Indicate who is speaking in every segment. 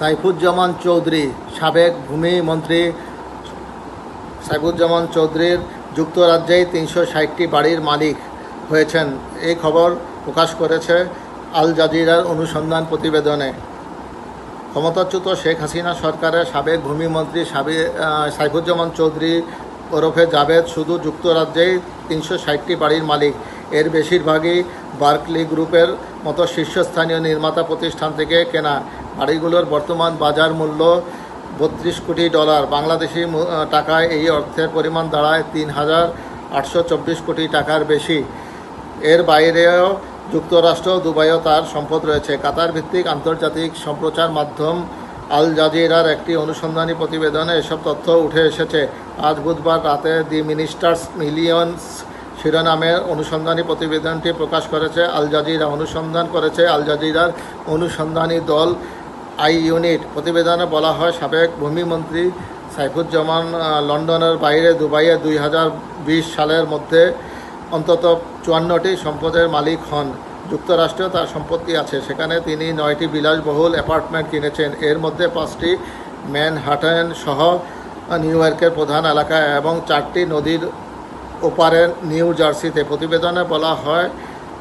Speaker 1: সাইফুজ্জামান চৌধুরী, সাবেক ভূমি মন্ত্রী সাইফুজ্জামান চৌধুরীর যুক্তরাজ্যেই তিনশো ষাটটি বাড়ির মালিক হয়েছেন। এই খবর প্রকাশ করেছে আল জাজিরার অনুসন্ধান প্রতিবেদনে। ক্ষমতাচ্যুত শেখ হাসিনা সরকারের সাবেক ভূমিমন্ত্রী সাবে সাইফুজ্জামান চৌধুরী ওরফে জাভেদ শুধু যুক্তরাজ্যেই তিনশো ষাটটি বাড়ির মালিক। এর বেশিরভাগই বার্কলি গ্রুপের মতো শীর্ষস্থানীয় নির্মাতা প্রতিষ্ঠান থেকে কেনা। বাড়িগুলোর বর্তমান বাজার মূল্য বত্রিশ কোটি ডলার। বাংলাদেশি টাকায় এই অর্থের পরিমাণ দাঁড়ায় তিন হাজার আটশো চব্বিশ কোটি টাকার বেশি। এর বাইরেও যুক্তরাষ্ট্র, দুবাইও তার সম্পদ রয়েছে। কাতার ভিত্তিক আন্তর্জাতিক সম্প্রচার মাধ্যম আল জাজিরার একটি অনুসন্ধানী প্রতিবেদনে এসব তথ্য উঠে এসেছে। আজ বুধবার রাতে দি মিনিস্টার্স মিলিয়নস শিরোনামের অনুসন্ধানী প্রতিবেদনটি প্রকাশ করেছে। আল জাজিরা অনুসন্ধান করেছে। আল জাজিরার অনুসন্ধানী দল আই ইউনিট প্রতিবেদনে বলা হয়, সাবেক ভূমিমন্ত্রী সাইফুজ্জামান লন্ডনের বাইরে দুবাইয়ে দুই হাজার বিশ সালের মধ্যে অন্তত চুয়ান্নটি সম্পদের মালিক হন। যুক্তরাষ্ট্রেও তার সম্পত্তি আছে। সেখানে তিনি নয়টি বিলাসবহুল অ্যাপার্টমেন্ট কিনেছেন। এর মধ্যে পাঁচটি ম্যানহাটন সহ নিউ ইয়র্কের প্রধান এলাকায় এবং চারটি নদীর ওপারে নিউ জার্সিতে। প্রতিবেদনে বলা হয়,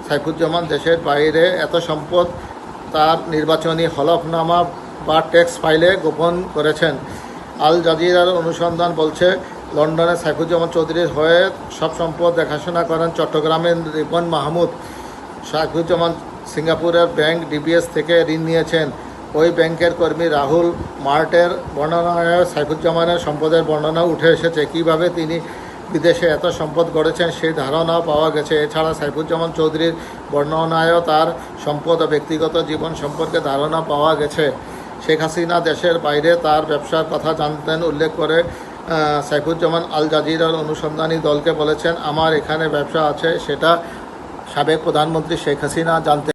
Speaker 1: সাইফুজ্জামান দেশের বাইরে এত সম্পদ তার নির্বাচনী হলফনামা বা ট্যাক্স ফাইলে গোপন করেছেন। আল জাজিরার অনুসন্ধান বলছে, লন্ডনে সাইফুজ্জামান চৌধুরীর হয়ে সব সম্পদ দেখাশোনা করেন চট্টগ্রামের রিপন মাহমুদ। সাইফুজ্জামান সিঙ্গাপুরের ব্যাংক ডিবিএস থেকে ঋণ নিয়েছেন। ওই ব্যাংকের কর্মী রাহুল মার্টের বর্ণনায় সাইফুজ্জামানের সম্পদের বর্ণনা উঠে এসেছে। কীভাবে তিনি বিদেশে এত সম্পদ গড়েছেন, সেই ধারণাও পাওয়া গেছে। এছাড়া সাইফুজ্জামান চৌধুরীর বর্ণনায়ও তার সম্পদ ও ব্যক্তিগত জীবন সম্পর্কে ধারণা পাওয়া গেছে। শেখ হাসিনা দেশের বাইরে তার ব্যবসার কথা জানতেন, উল্লেখ করে সাইফুজ্জামান আল জাজিরার অনুসন্ধানী দলকে বলেছেন, আমার এখানে ব্যবসা আছে, সেটা সাবেক প্রধানমন্ত্রী শেখ হাসিনা জানতে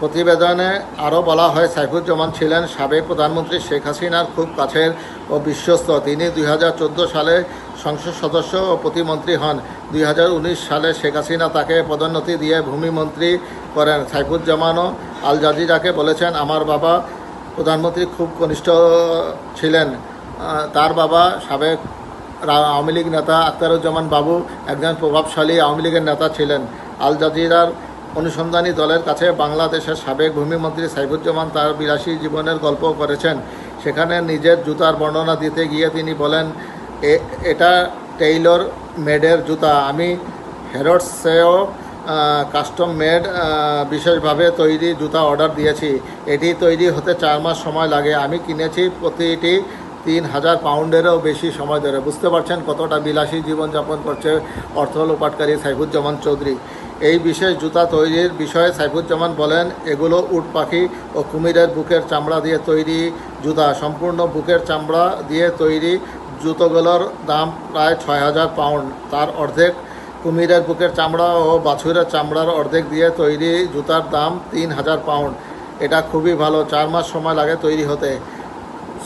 Speaker 1: প্রতিবেদনে আরও বলা হয়, সাইফুজ্জামান ছিলেন সাবেক প্রধানমন্ত্রী শেখ হাসিনার খুব কাছের ও বিশ্বস্ত। তিনি দুই হাজার চোদ্দ সালে সংসদ সদস্য ও প্রতিমন্ত্রী হন। দুই হাজার উনিশ সালে শেখ হাসিনা তাকে পদোন্নতি দিয়ে ভূমিমন্ত্রী করেন। সাইফুজ্জামানও আল জাজিরাকে বলেছেন, আমার বাবা প্রধানমন্ত্রী, খুব কনিষ্ঠ ছিলেন। তার বাবা সাবেক আওয়ামী লীগ নেতা আখতারুজ্জামান বাবু একজন প্রভাবশালী আওয়ামী লীগের নেতা ছিলেন। আল জাজিরার অনুসন্ধানী দলের কাছে বাংলাদেশের সাবেক ভূমিমন্ত্রী সাইফুজ্জামান তার বিলাসী জীবনের গল্প করেছেন। সেখানে নিজের জুতার বর্ণনা দিতে গিয়ে তিনি বলেন "এ- এটা টেইলর মেডের জুতা। আমি হেরোডসেও কাস্টম মেড বিশেষভাবে তৈরি জুতা অর্ডার দিয়েছি। এটি তৈরি হতে চার মাস সময় লাগে। আমি কিনেছি প্রতিটি তিন হাজার পাউন্ডেরও বেশি সময় ধরে। বুঝতে পারছেন কতটা বিলাসী জীবনযাপন করছে অর্থ লোপাটকারী সাইফুজ্জামান চৌধুরী। এই বিশেষ জুতা তৈরির বিষয়ে সাইফুজ্জামান বলেন, এগুলো উট পাখি ও কুমিরের বুকের চামড়া দিয়ে তৈরি জুতা। সম্পূর্ণ বুকের চামড়া দিয়ে তৈরি জুতোগুলোর দাম প্রায় ছয় হাজার পাউন্ড। তার অর্ধেক কুমিরের বুকের চামড়া ও বাছুরের চামড়ার অর্ধেক দিয়ে তৈরি জুতার দাম তিন হাজার পাউন্ড। এটা খুবই ভালো, চার মাস সময় লাগে তৈরি হতে।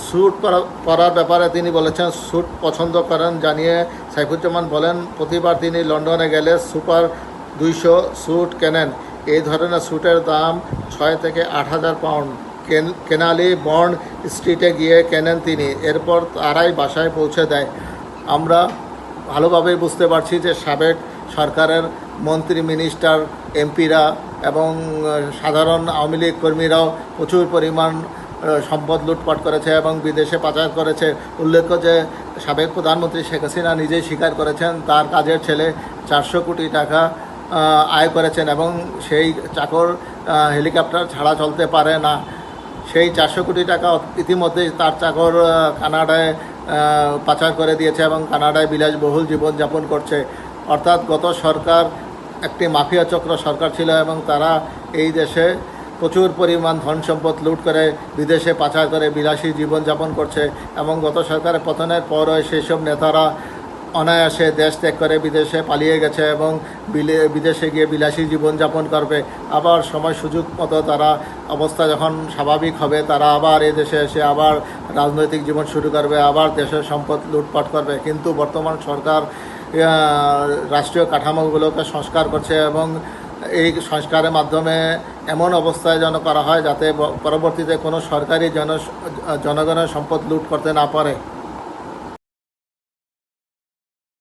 Speaker 1: স্যুট পরা- পরার ব্যাপারে তিনি বলেছেন, স্যুট পছন্দ করেন জানিয়ে সাইফুজ্জামান বলেন, প্রতিবার তিনি লন্ডনে গেলে সুপার দুইশো স্যুট কেনেন। এই ধরনের স্যুটের দাম ছয় থেকে আট হাজার পাউন্ড। কেনালি বন্ড স্ট্রিটে গিয়ে কেনেন তিনি। এরপর তারাই বাসায় পৌঁছে দেয়। আমরা ভালোভাবেই বুঝতে পারছি যে সাবেক সরকারের মন্ত্রী, মিনিস্টার, এমপিরা এবং সাধারণ আওয়ামী লীগ কর্মীরাও প্রচুর পরিমাণ সম্পদ লুটপাট করেছে এবং বিদেশে পাচার করেছে। উল্লেখ্য যে সাবেক প্রধানমন্ত্রী শেখ হাসিনা নিজেই স্বীকার করেছেন, তার কাজের ছেলে চারশো কোটি টাকা আয় করেছেন এবং সেই চাকর হেলিকপ্টার ছাড়া চলতে পারে না। সেই চারশো কোটি টাকা ইতিমধ্যেই তার চাকর কানাডায় পাচার করে দিয়েছে এবং কানাডায় বিলাসবহুল জীবনযাপন করছে। অর্থাৎ গত সরকার একটি মাফিয়া চক্র সরকার ছিল এবং তারা এই দেশে প্রচুর পরিমাণ ধন সম্পদ লুট করে বিদেশে পাচার করে বিলাসী জীবনযাপন করছে এবং গত সরকারের পতনের পরও সেই সব নেতারা অনায়াসে দেশ ত্যাগ করে বিদেশে পালিয়ে গেছে এবং বিলে- বিদেশে গিয়ে বিলাসী জীবনযাপন করবে। আবার সময় সুযোগ মতো তারা অবস্থা যখন স্বাভাবিক হবে, তারা আবার এই দেশে এসে আবার রাজনৈতিক জীবন শুরু করবে, আবার দেশের সম্পদ লুটপাট করবে। কিন্তু বর্তমান সরকার রাষ্ট্রীয় কাঠামোগুলোকে সংস্কার করছে এবং এই সংস্কারের মাধ্যমে এমন অবস্থায় যেন করা হয় যাতে পরবর্তীতে কোনো সরকারি জন, জনগণের সম্পদ লুট করতে না পারে।